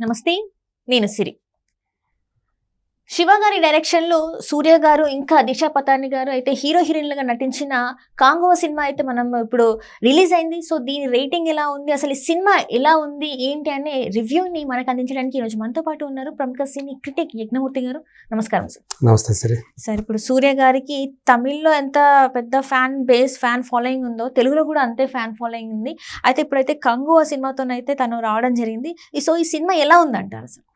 నమస్తే నేను సిరి. శివ గారి డైరెక్షన్లో సూర్య గారు ఇంకా దిశా పతాని గారు అయితే హీరో హీరోయిన్లుగా నటించిన కాంగో సినిమా అయితే మనం ఇప్పుడు రిలీజ్ అయింది. సో దీని రేటింగ్ ఎలా ఉంది? అసలు ఈ సినిమా ఎలా ఉంది? ఏంటి? అనే రివ్యూని మనకు అందించడానికి ఈరోజు మనతో పాటు ఉన్నారు ప్రముఖ సినీ క్రిటిక్ యజ్ఞమూర్తి గారు. నమస్కారం సార్. నమస్తే సరే. సార్ ఇప్పుడు సూర్య గారికి తమిళ్ళో ఎంత పెద్ద ఫ్యాన్ బేస్ ఫ్యాన్ ఫాలోయింగ్ ఉందో తెలుగులో కూడా అంతే ఫ్యాన్ ఫాలోయింగ్ ఉంది. అయితే ఇప్పుడైతే కంగువ సినిమాతోనైతే తను రావడం జరిగింది. సో ఈ సినిమా ఎలా ఉందంటారు sir?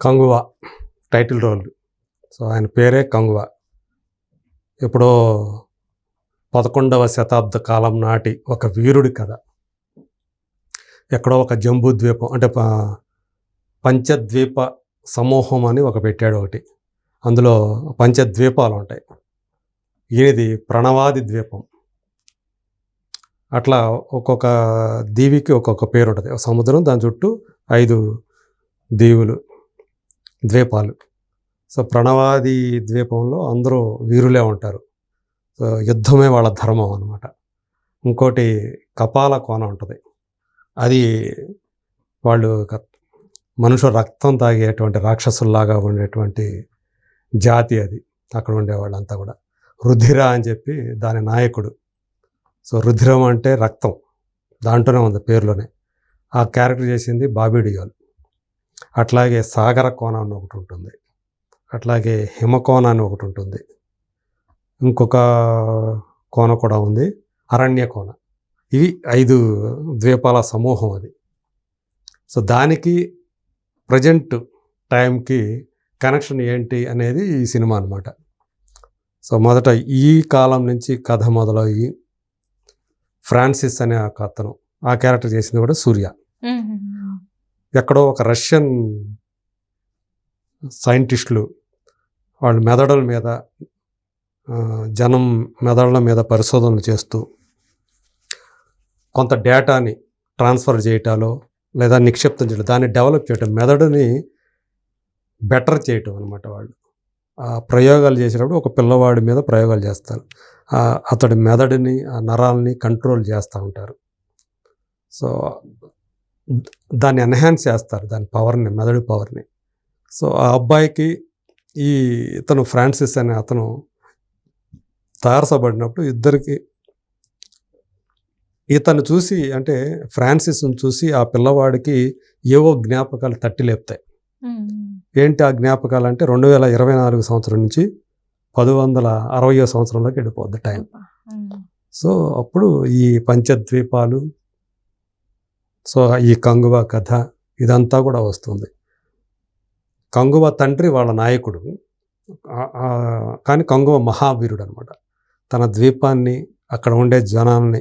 Kanguva. Title role. So ఆయన పేరే కంగువ. ఎప్పుడో పదకొండవ శతాబ్ద కాలం నాటి ఒక వీరుడి కథ. ఎక్కడో ఒక జంబూ ద్వీపం అంటే ప- పంచద్వీప సమూహం అని ఒక పెట్టాడు ఒకటి. అందులో పంచద్వీపాలు ఉంటాయి. ఈయనది ప్రణవాది ద్వీపం. అట్లా ఒక్కొక్క దీవికి ఒక్కొక్క పేరు ఉంటుంది ఒక సముద్రం దాని చుట్టూ ఐదు దీవులు. ద్వీపాలు. సో ప్రణవాది ద్వీపంలో అందరూ వీరులే ఉంటారు. సో యుద్ధమే వాళ్ళ ధర్మం అనమాట ఇంకోటి కపాల కోన ఉంటుంది. అది వాళ్ళు ఒక మనుషుల రక్తం తాగేటువంటి రాక్షసుల్లాగా ఉండేటువంటి జాతి అది. అక్కడ ఉండేవాళ్ళంతా కూడా. రుధిర అని చెప్పి దాని నాయకుడు. సో రుధిరం అంటే రక్తం. దాంట్లోనే ఉంది పేరులోనే. ఆ క్యారెక్టర్ చేసింది బాబీ డియోల్ అట్లాగే సాగర కోణ అని ఒకటి ఉంటుంది. అట్లాగే హిమకోణ అని ఒకటి ఉంటుంది. ఇంకొక కోన కూడా ఉంది. అరణ్య కోన ఇవి ఐదు ద్వీపాల సమూహం అది. సో దానికి ప్రజెంట్ టైంకి కనెక్షన్ ఏంటి అనేది ఈ సినిమా అనమాట సో మొదట ఈ కాలం నుంచి కథ మొదలయ్యి ఫ్రాన్సిస్ అనే ఒక అతను ఆ క్యారెక్టర్ చేసింది కూడా సూర్య. ఎక్కడో ఒక రష్యన్ సైంటిస్టులు వాళ్ళు మెదడుల మీద జనం మెదడుల మీద పరిశోధనలు చేస్తూ కొంత డేటాని ట్రాన్స్ఫర్ చేయటాలో లేదా నిక్షిప్తం చేయడం దాన్ని డెవలప్ చేయటం మెదడుని బెటర్ చేయటం అనమాట వాళ్ళు. ఆ ప్రయోగాలు చేసేటప్పుడు ఒక పిల్లవాడి మీద ప్రయోగాలు చేస్తారు. అతడి మెదడుని ఆ నరాలని కంట్రోల్ చేస్తూ ఉంటారు. సో దాన్ని ఎన్హాన్స్ చేస్తారు దాని పవర్ని మెదడు పవర్ని. సో ఆ అబ్బాయికి ఈ ఇతను ఫ్రాన్సిస్ అనే అతను తారసపడినప్పుడు ఇద్దరికి ఇతను చూసి అంటే ఫ్రాన్సిస్ని చూసి ఆ పిల్లవాడికి ఏవో జ్ఞాపకాలు తట్టి లేపుతాయి. ఏంటి ఆ జ్ఞాపకాలు అంటే రెండు వేల ఇరవై నాలుగు సంవత్సరం నుంచి పది వందల అరవయో సంవత్సరంలోకి వెళ్ళిపోద్ది టైం. సో అప్పుడు ఈ పంచద్వీపాలు సో ఈ కంగువ కథ ఇదంతా కూడా వస్తుంది. కంగువ తండ్రి వాళ్ళ నాయకుడు కానీ కంగువ మహావీరుడు అనమాట తన ద్వీపాన్ని అక్కడ ఉండే జనాల్ని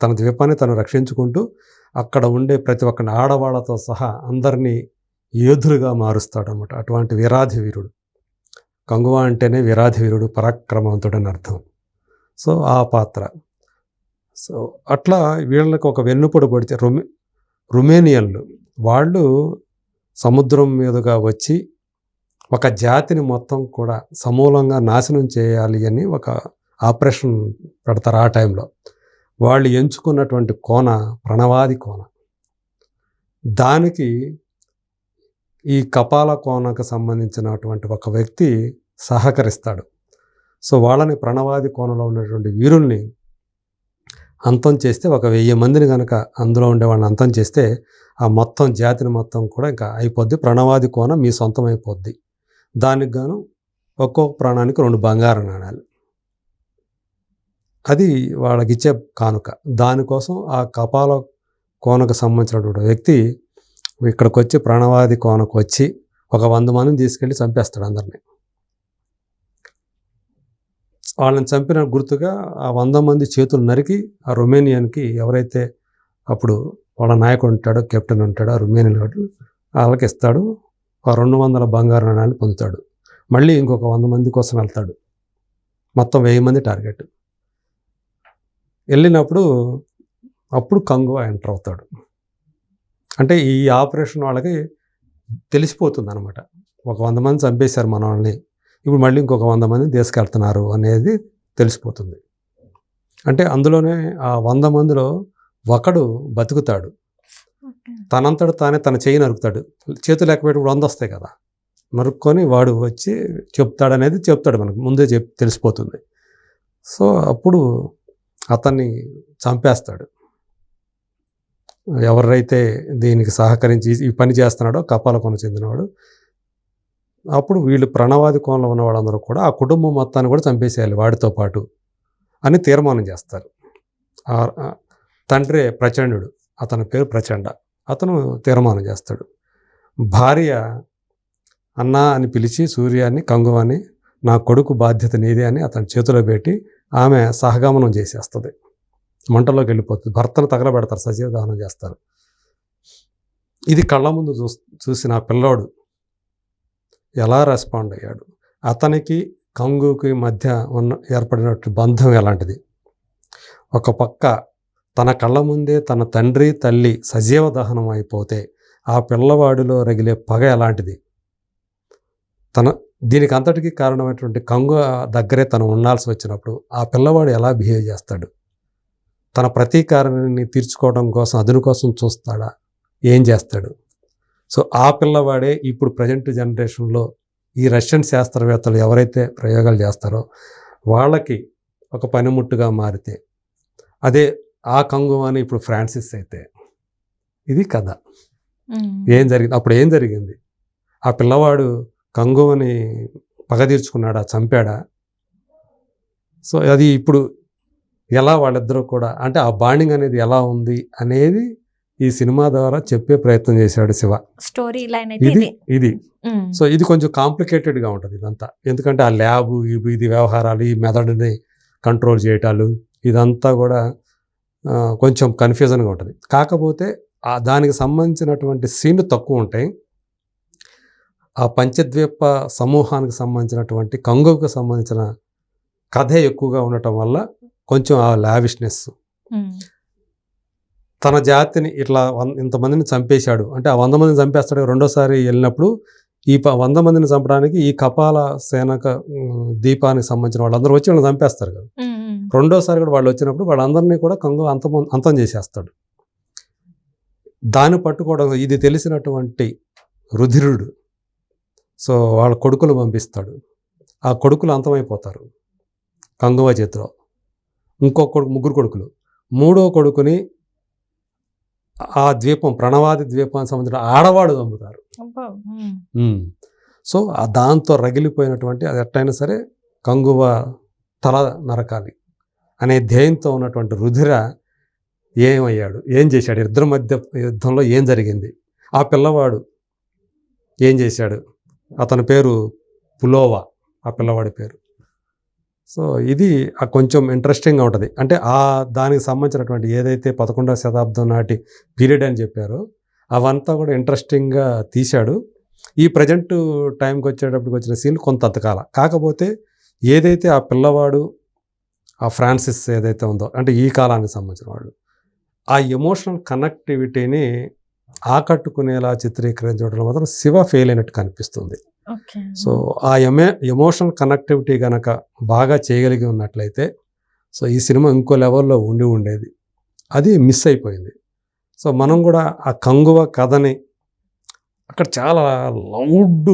తన ద్వీపాన్ని తను రక్షించుకుంటూ అక్కడ ఉండే ప్రతి ఒక్క ఆడవాళ్ళతో సహా అందరినీ యోధులుగా మారుస్తాడనమాట అటువంటి వీరాధి వీరుడు. కంగువ అంటేనే వీరాధి వీరుడు పరాక్రమవంతుడు అని అర్థం. సో ఆ పాత్ర. సో అట్లా వీళ్ళకి ఒక వెన్నుపొడి పడితే రొమే రుమేనియన్లు. వాళ్ళు సముద్రం మీదుగా వచ్చి ఒక జాతిని మొత్తం కూడా సమూలంగా నాశనం చేయాలి అని ఒక ఆపరేషన్ పెడతారు ఆ టైంలో. వాళ్ళు ఎంచుకున్నటువంటి కోన ప్రణవాది కోన. దానికి ఈ కపాల కోనకు సంబంధించినటువంటి ఒక వ్యక్తి సహకరిస్తాడు. సో వాళ్ళని ప్రణవాది కోనలో ఉన్నటువంటి వీరుల్ని అంతం చేస్తే ఒక వెయ్యి మందిని కనుక అందులో ఉండే వాళ్ళని అంతం చేస్తే ఆ మొత్తం జాతిని మొత్తం కూడా ఇంకా అయిపోద్ది. ప్రణవాది కోన మీ సొంతం అయిపోద్ది. దానికి గాను ఒక్కొక్క ప్రాణానికి రెండు బంగారు నాణాలు. అది వాళ్ళకి ఇచ్చే కానుక. దానికోసం ఆ కపాల కోనకు సంబంధించినటువంటి వ్యక్తి ఇక్కడికి వచ్చి ప్రాణవాది కోనకు వచ్చి ఒక వంద మందిని తీసుకెళ్ళి చంపేస్తాడు అందరినీ. వాళ్ళని చంపిన గుర్తుగా ఆ వంద మంది చేతులు నరికి ఆ రొమేనియన్కి ఎవరైతే అప్పుడు వాళ్ళ నాయకుడు ఉంటాడో కెప్టెన్ ఉంటాడో ఆ రొమేనియన్ వాడు వాళ్ళకి ఇస్తాడు ఆ రెండు వందల బంగారు నాణాలు పొందుతాడు. మళ్ళీ ఇంకొక వంద మంది కోసం వెళ్తాడు. మొత్తం వెయ్యి మంది టార్గెట్. వెళ్ళినప్పుడు అప్పుడు కంగువ ఎంటర్ అవుతాడు. అంటే ఈ ఆపరేషన్ వాళ్ళకి తెలిసిపోతుంది అనమాట ఒక వంద మంది చంపేశారు మన వాళ్ళని ఇప్పుడు మళ్ళీ ఇంకొక వంద మంది తీసుకెళ్తున్నారు అనేది తెలిసిపోతుంది. అంటే అందులోనే ఆ వంద మందిలో ఒకడు బతుకుతాడు. తనంతట తానే తన చేయి నరుకుతాడు. చేతులు లేకపోయేటప్పుడు వంద వస్తాయి కదా. నరుక్కొని వాడు వచ్చి చెప్తాడు అనేది చెప్తాడు మనకు ముందే చెప్ తెలిసిపోతుంది. సో అప్పుడు అతన్ని చంపేస్తాడు. ఎవరైతే దీనికి సహకరించి ఈ పని చేస్తున్నాడో కపాల కొన చెందినవాడు అప్పుడు వీళ్ళు ప్రణవాది కోణంలో ఉన్న వాళ్ళందరూ కూడా ఆ కుటుంబం మొత్తాన్ని కూడా చంపేసేయాలి వాడితో పాటు అని తీర్మానం చేస్తారు. తండ్రి ప్రచండుడు అతని పేరు ప్రచండ. అతను తీర్మానం చేస్తాడు. భార్య అన్నా అని పిలిచి సూర్యాన్ని కంగువాన్ని నా కొడుకు బాధ్యత నీదే అని అతని చేతిలో పెట్టి ఆమె సహగమనం చేసేస్తుంది. మంటలోకి వెళ్ళిపోతుంది. భర్తను తగలబెడతారు సజీవ దహనం చేస్తారు. ఇది కళ్ళ ముందు చూ చూసిన పిల్లోడు ఎలా రెస్పాండ్ అయ్యాడు? అతనికి కంగుకి మధ్య ఉన్న ఏర్పడినట్టు బంధం ఎలాంటిది? ఒక పక్క తన కళ్ళ ముందే తన తండ్రి తల్లి సజీవ దహనం అయిపోతే ఆ పిల్లవాడిలో రగిలే పగ ఎలాంటిది? తన దీనికి అంతటికీ కారణమైనటువంటి కంగు దగ్గరే తను ఉండాల్సి వచ్చినప్పుడు ఆ పిల్లవాడు ఎలా బిహేవ్ చేస్తాడు? తన ప్రతీకారాన్ని తీర్చుకోవడం కోసం అదును కోసం చూస్తాడా? ఏం చేస్తాడు? సో ఆ పిల్లవాడే ఇప్పుడు ప్రజెంట్ జనరేషన్లో ఈ రష్యన్ శాస్త్రవేత్తలు ఎవరైతే ప్రయోగాలు చేస్తారో వాళ్ళకి ఒక పనిముట్టుగా మారితే అదే ఆ కంగువాని ఇప్పుడు ఫ్రాన్సిస్ అయితే ఇది కథ. ఏం జరిగింది? అప్పుడు ఏం జరిగింది? ఆ పిల్లవాడు కంగువని పగ తీర్చుకున్నాడా? చంపాడా? సో అది ఇప్పుడు ఎలా వాళ్ళిద్దరూ కూడా అంటే ఆ బాండింగ్ అనేది ఎలా ఉంది అనేది ఈ సినిమా ద్వారా చెప్పే ప్రయత్నం చేశాడు శివ. స్టోరీ లైన్ ఇది ఇది. సో ఇది కొంచెం కాంప్లికేటెడ్గా ఉంటుంది ఇదంతా. ఎందుకంటే ఆ ల్యాబ్ ఇది వ్యవహారాలు ఈ మెథడ్ని కంట్రోల్ చేయటాలు ఇదంతా కూడా కొంచెం కన్ఫ్యూజన్గా ఉంటుంది. కాకపోతే ఆ దానికి సంబంధించినటువంటి సీన్లు తక్కువ ఉంటాయి. ఆ పంచద్వీప సమూహానికి సంబంధించినటువంటి కంగుకు సంబంధించిన కథే ఎక్కువగా ఉండటం వల్ల కొంచెం ఆ లావిష్నెస్. తన జాతిని ఇట్లా ఇంతమందిని చంపేశాడు. అంటే ఆ వంద మందిని చంపేస్తాడు రెండోసారి వెళ్ళినప్పుడు ఈ వంద మందిని చంపడానికి ఈ కపాల సేనక దీపానికి సంబంధించిన వాళ్ళందరూ వచ్చి వాళ్ళని చంపేస్తారు కదా. రెండోసారి కూడా వాళ్ళు వచ్చినప్పుడు వాళ్ళందరినీ కూడా కంగు అంతం అంతం చేసేస్తాడు. దాన్ని పట్టుకోవడం ఇది తెలిసినటువంటి రుధిరుడు. సో వాళ్ళ కొడుకులు పంపిస్తాడు. ఆ కొడుకులు అంతమైపోతారు. కంగువ చేతిలో. ఇంకో కొడుకు ముగ్గురు కొడుకులు. మూడో కొడుకుని ఆ ద్వీపం ప్రణవాది ద్వీపానికి సంబంధించిన ఆడవాడు. ఉమ్. సో ఆ దాంతో రగిలిపోయినటువంటి అది ఎట్టయినా సరే కంగువ తల నరకాలి అనే ధ్యేయంతో ఉన్నటువంటి రుధిర ఏమయ్యాడు? ఏం చేశాడు? ఇద్దరి మధ్య యుద్ధంలో ఏం జరిగింది? ఆ పిల్లవాడు ఏం చేశాడు? అతని పేరు పులోవా ఆ పిల్లవాడి పేరు. సో ఇది ఆ కొంచెం ఇంట్రెస్టింగ్గా ఉంటుంది. అంటే ఆ దానికి సంబంధించినటువంటి ఏదైతే పదకొండవ శతాబ్దం నాటి పీరియడ్ అని చెప్పారో అవంతా కూడా ఇంట్రెస్టింగ్గా తీశాడు. ఈ ప్రజెంట్ టైంకి వచ్చేటప్పటికి వచ్చిన సీన్ కొంత అంతకాల. కాకపోతే ఏదైతే ఆ పిల్లవాడు ఆ ఫ్రాన్సిస్ ఏదైతే ఉందో అంటే ఈ కాలానికి సంబంధించిన వాడు ఆ ఎమోషనల్ కనెక్టివిటీని ఆకట్టుకునేలా చిత్రీకరించడం మాత్రం శివ ఫెయిల్ అయినట్టు కనిపిస్తుంది. సో ఆ ఎమే ఎమోషనల్ కనెక్టివిటీ కనుక బాగా చేయగలిగి ఉన్నట్లయితే సో ఈ సినిమా ఇంకో లెవెల్లో ఉండి ఉండేది. అది మిస్ అయిపోయింది. సో మనం కూడా ఆ కంగువ కథని అక్కడ చాలా loud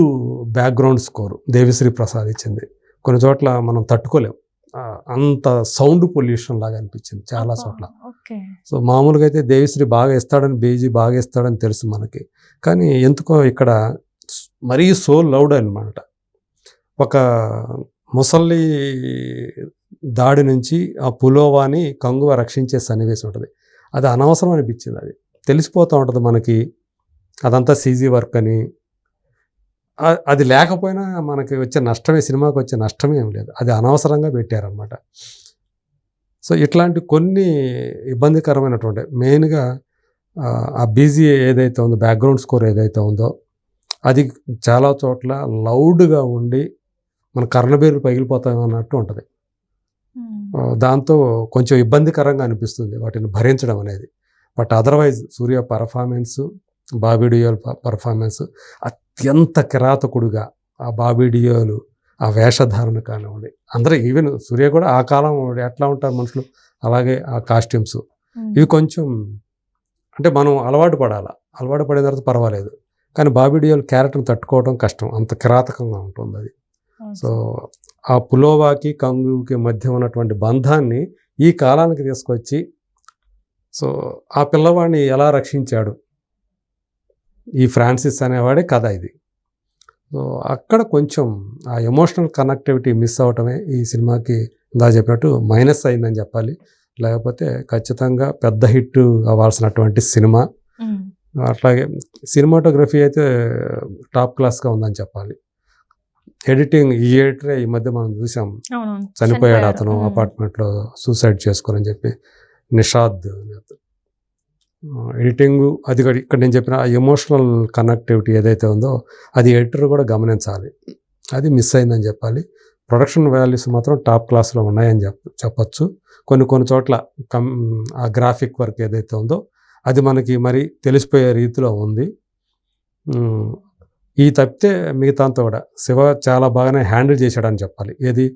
background score Devi Sri Prasad ఇచ్చింది. కొన్ని చోట్ల మనం తట్టుకోలేం. అంత సౌండ్ పొల్యూషన్ లాగా అనిపించింది చాలా చోట్ల. సో మామూలుగా అయితే దేవిశ్రీ బాగా ఇస్తాడని బేజీ బాగా ఇస్తాడని తెలుసు మనకి. కానీ ఎందుకో ఇక్కడ మరీ సో లౌడ్ అనమాట ఒక ముసలి దాడి నుంచి ఆ పులోవాని కంగువ రక్షించే సన్నివేశం ఉంటుంది. అది అనవసరం అనిపించింది అది. తెలిసిపోతూ ఉంటుంది మనకి. అదంతా సీజీ వర్క్ అని. అది లేకపోయినా మనకి వచ్చే నష్టమే సినిమాకి వచ్చే నష్టమే ఏం లేదు. అది అనవసరంగా పెట్టారనమాట సో ఇట్లాంటి కొన్ని ఇబ్బందికరమైనటువంటి మెయిన్గా ఆ, ఆ బీజీ ఏదైతే ఉందో బ్యాక్గ్రౌండ్ స్కోర్ ఏదైతే ఉందో అది చాలా చోట్ల లౌడ్గా ఉండి మన కర్ణబేరు పగిలిపోతాం అన్నట్టు ఉంటుంది. దాంతో కొంచెం ఇబ్బందికరంగా అనిపిస్తుంది వాటిని భరించడం అనేది. But otherwise Suriya performance Bobby Deol performance అత్యంత కిరాతకుడుగా ఆ బాబీడియోలు ఆ వేషధారణ కానివ్వండి అందరూ ఈవెన్ సూర్య కూడా ఆ కాలం ఎట్లా ఉంటారు మనుషులు? అలాగే ఆ కాస్ట్యూమ్స్. ఇవి కొంచెం అంటే మనం అలవాటు పడాలా? అలవాటు పడిన తర్వాత పర్వాలేదు. కానీ బాబీ డియోల్ క్యారెక్టర్ని తట్టుకోవడం కష్టం. అంత కిరాతకంగా ఉంటుంది అది. సో ఆ పులోవాకి కంగుకి మధ్య ఉన్నటువంటి బంధాన్ని ఈ కాలానికి తీసుకొచ్చి సో ఆ పిల్లవాడిని ఎలా రక్షించాడు? ఈ ఫ్రాన్సిస్ అనేవాడే కథ ఇది. సో అక్కడ కొంచెం ఆ ఎమోషనల్ కనెక్టివిటీ మిస్ అవటమే ఈ సినిమాకి ఇందా చెప్పినట్టు మైనస్ అయిందని చెప్పాలి. లేకపోతే ఖచ్చితంగా పెద్ద హిట్ అవ్వాల్సినటువంటి సినిమా. అట్లాగే సినిమాటోగ్రఫీ అయితే టాప్ క్లాస్గా ఉందని చెప్పాలి. ఎడిటింగ్ ఈ ఎడిటరే ఈ మధ్య మనం చూసాం. చనిపోయాడు అతను. అపార్ట్మెంట్లో సూసైడ్ చేసుకోరని చెప్పి నిషాద్ ఎడిటింగ్ అది కూడా ఇక్కడ నేను చెప్పిన ఆ ఎమోషనల్ కనెక్టివిటీ ఏదైతే ఉందో అది ఎడిటర్ కూడా గమనించాలి. అది మిస్ అయిందని చెప్పాలి. ప్రొడక్షన్ వాల్యూస్ మాత్రం టాప్ క్లాస్లో ఉన్నాయని చెప్ప చెప్పచ్చు. కొన్ని కొన్ని చోట్ల కం ఆ గ్రాఫిక్ వర్క్ ఏదైతే ఉందో అది మనకి మరి తెలిసిపోయే రీతిలో ఉంది. ఈ తప్పితే మిగతా అంతా కూడా శివ చాలా బాగానే హ్యాండిల్ చేశాడని చెప్పాలి. ఏది?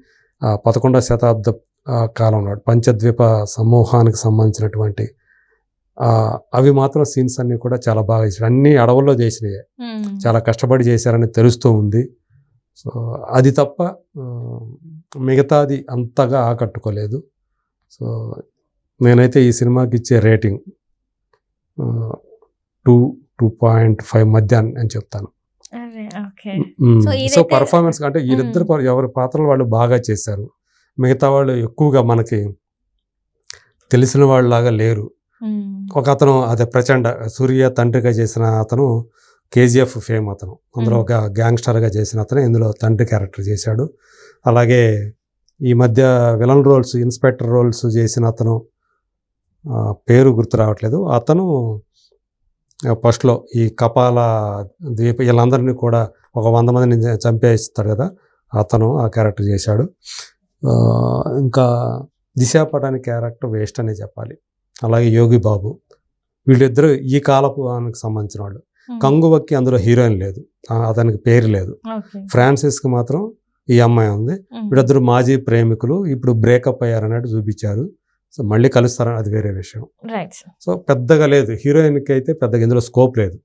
పదకొండవ శతాబ్ద ఆ, కాలంలో పంచద్వీప సమూహానికి సంబంధించినటువంటి అవి మాత్రం సీన్స్ అన్నీ కూడా చాలా బాగా చేశాడు. అన్ని అడవుల్లో చేసినాయి. చాలా కష్టపడి చేశారని తెలుస్తూ ఉంది. సో అది తప్ప మిగతాది అంతగా ఆకట్టుకోలేదు. సో నేనైతే ఈ సినిమాకి ఇచ్చే rating two two point five మధ్య అని చెప్తాను. సో పర్ఫార్మెన్స్ అంటే వీళ్ళిద్దరు ఎవరి పాత్రలు వాళ్ళు బాగా చేశారు మిగతా వాళ్ళు ఎక్కువగా మనకి తెలిసిన వాళ్ళలాగా లేరు. ఒక అతను అదే ప్రచండ సూర్య తండ్రిగా చేసిన అతను కేజీఎఫ్ ఫేమ్ అతను అందులో. ఒక గ్యాంగ్స్టర్గా చేసిన అతను ఇందులో తండ్రి క్యారెక్టర్ చేశాడు అలాగే ఈ మధ్య విలన్ రోల్స్ ఇన్స్పెక్టర్ రోల్స్ చేసిన అతను పేరు గుర్తు రావట్లేదు. అతను ఫస్ట్లో ఈ కపాల ద్వీప వీళ్ళందరినీ కూడా ఒక వంద మందిని చంపేస్తాడు కదా అతను ఆ క్యారెక్టర్ చేశాడు. ఇంకా దిశ పటాని క్యారెక్టర్ వేస్ట్ అనే చెప్పాలి. అలాగే యోగి బాబు. వీళ్ళిద్దరూ ఈ కాలపు సంబంధించిన వాళ్ళు. ఉమ్. కంగువకి అందులో హీరోయిన్ లేదు. అతనికి పేరు లేదు. ఫ్రాన్సిస్కి మాత్రం ఈ అమ్మాయి ఉంది. వీళ్ళిద్దరు మాజీ ప్రేమికులు. ఇప్పుడు బ్రేకప్ అయ్యారన్నట్టు చూపించారు. సో మళ్ళీ కలుస్తారని అది వేరే విషయం. సో పెద్దగా లేదు. హీరోయిన్కి అయితే పెద్దగా ఇందులో స్కోప్ లేదు.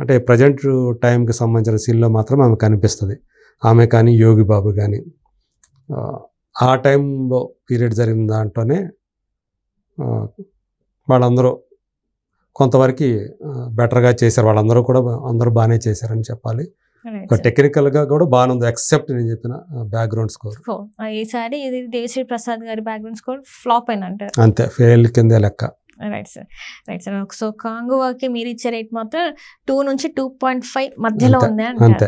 అంటే ప్రజెంట్ టైంకి సంబంధించిన సీన్లో మాత్రం ఆమె కనిపిస్తుంది. ఆమె కానీ యోగి బాబు కానీ. ఆ, టైంలో పీరియడ్ జరిగిన దాంట్లోనే వాళ్ళందరూ కొంతవరకు బెటర్గా చేశారు. వాళ్ళందరూ కూడా అందరూ బాగానే చేశారని చెప్పాలి. టెక్నికల్గా కూడా బాగానే ఉంది ఎక్సెప్ట్ నేను చెప్పిన బ్యాక్గ్రౌండ్ స్కోర్ ఈసారి ఇది దేవిశ్రీ ప్రసాద్ గారి బ్యాక్గ్రౌండ్ స్కోర్ ఫ్లాప్ అయిందంట అంతే ఫెయిల్ కిందే లెక్క. Right sir right sir so కాంగువాకి మీరు ఇచ్చే రేట్ మాత్రం టూ నుంచి టూ పాయింట్ ఫైవ్ మధ్యలో ఉంది అంతే